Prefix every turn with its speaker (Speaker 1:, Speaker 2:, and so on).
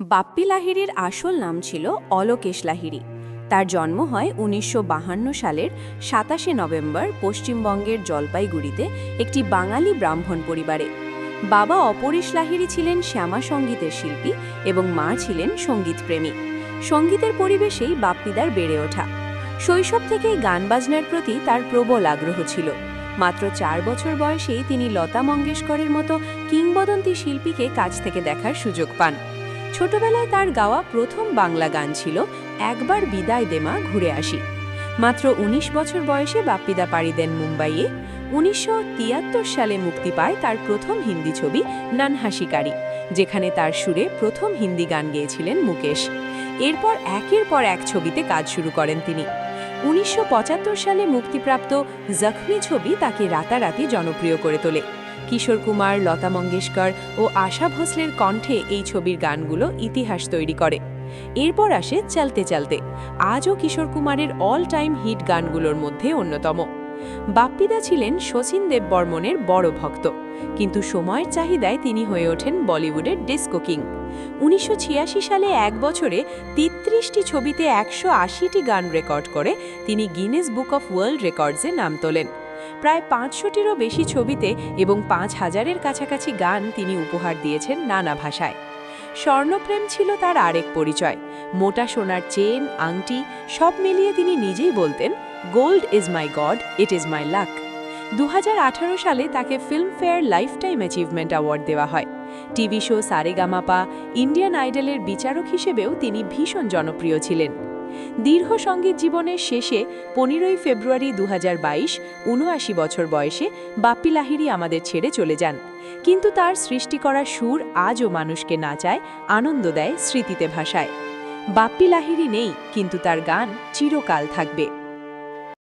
Speaker 1: বাপ্পি লাহিড়ির আসল নাম ছিল অলোকেশ লাহিড়ি। তার জন্ম হয় উনিশশো সালের সাতাশে নভেম্বর পশ্চিমবঙ্গের জলপাইগুড়িতে একটি বাঙালি ব্রাহ্মণ পরিবারে। বাবা অপরেশ লাহিড়ি ছিলেন শ্যামা সঙ্গীতের শিল্পী এবং মা ছিলেন সঙ্গীতপ্রেমী। সঙ্গীতের পরিবেশেই বাপ্পিদার বেড়ে ওঠা। শৈশব থেকেই গান বাজনার প্রতি তার প্রবল আগ্রহ ছিল। মাত্র চার বছর বয়সেই তিনি লতা মঙ্গেশকরের মতো কিংবদন্তি শিল্পীকে কাছ থেকে দেখার সুযোগ পান। ছোটবেলায় তার গাওয়া প্রথম বাংলা গান ছিল, একবার বিদায় দেমা ঘুরে আসি। মাত্র ১৯ বছর বয়সে বাপ্পিদা পাড়ি দেন মুম্বাইয়ে। উনিশশো তিয়াত্তর সালে মুক্তি পায় তার প্রথম হিন্দি ছবি, নানহাসিকারি যেখানে তার সুরে প্রথম হিন্দি গান গেয়েছিলেন মুকেশ। এরপর একের পর এক ছবিতে কাজ শুরু করেন তিনি। উনিশশো পঁচাত্তর সালে মুক্তিপ্রাপ্ত জখমি ছবি তাকে রাতারাতি জনপ্রিয় করে তোলে। কিশোর কুমার, লতা মঙ্গেশকর ও আশা ভোসলের কণ্ঠে এই ছবির গানগুলো ইতিহাস তৈরি করে। এরপর আসে চলতে চলতে। আজও কিশোর কুমারের অল টাইম হিট গানগুলোর মধ্যে অন্যতম। বাপ্পিদা ছিলেন শচীন দেববর্মনের বড় ভক্ত। কিন্তু সময়ের চাহিদায় তিনি হয়ে ওঠেন বলিউডের ডিস্কো কিং উনিশশো ছিয়াশি সালে এক বছরে তেত্রিশটি ছবিতে একশো গান রেকর্ড করে তিনি গিনেস বুক অফ ওয়ার্ল্ড রেকর্ডসে নাম তোলেন। প্রায় পাঁচশোটিরও বেশি ছবিতে এবং পাঁচ হাজারের কাছাকাছি গান তিনি উপহার দিয়েছেন নানা ভাষায়। স্বর্ণপ্রেম ছিল তার আরেক পরিচয়। মোটা সোনার চেন, আংটি, সব মিলিয়ে তিনি নিজেই বলতেন gold is my god it is my luck দু হাজার আঠারো সালে তাকে Filmfare lifetime achievement award দেওয়া হয়। টিভি শো সারেগামাপা ইন্ডিয়ান আইডলের বিচারক হিসেবেও তিনি ভীষণ জনপ্রিয় ছিলেন। দীর্ঘ সংগীত জীবনের শেষে পনেরোই ফেব্রুয়ারি দু হাজার বাইশ উনআশি বছর বয়সে বাপ্পি লাহিড়ি আমাদের ছেড়ে চলে যান। কিন্তু তার সৃষ্টি করা সুর আজও মানুষকে নাচায়, আনন্দ দেয় স্মৃতিতে ভাষায় বাপ্পি লাহিড়ি নেই, কিন্তু তার গান চিরকাল থাকবে।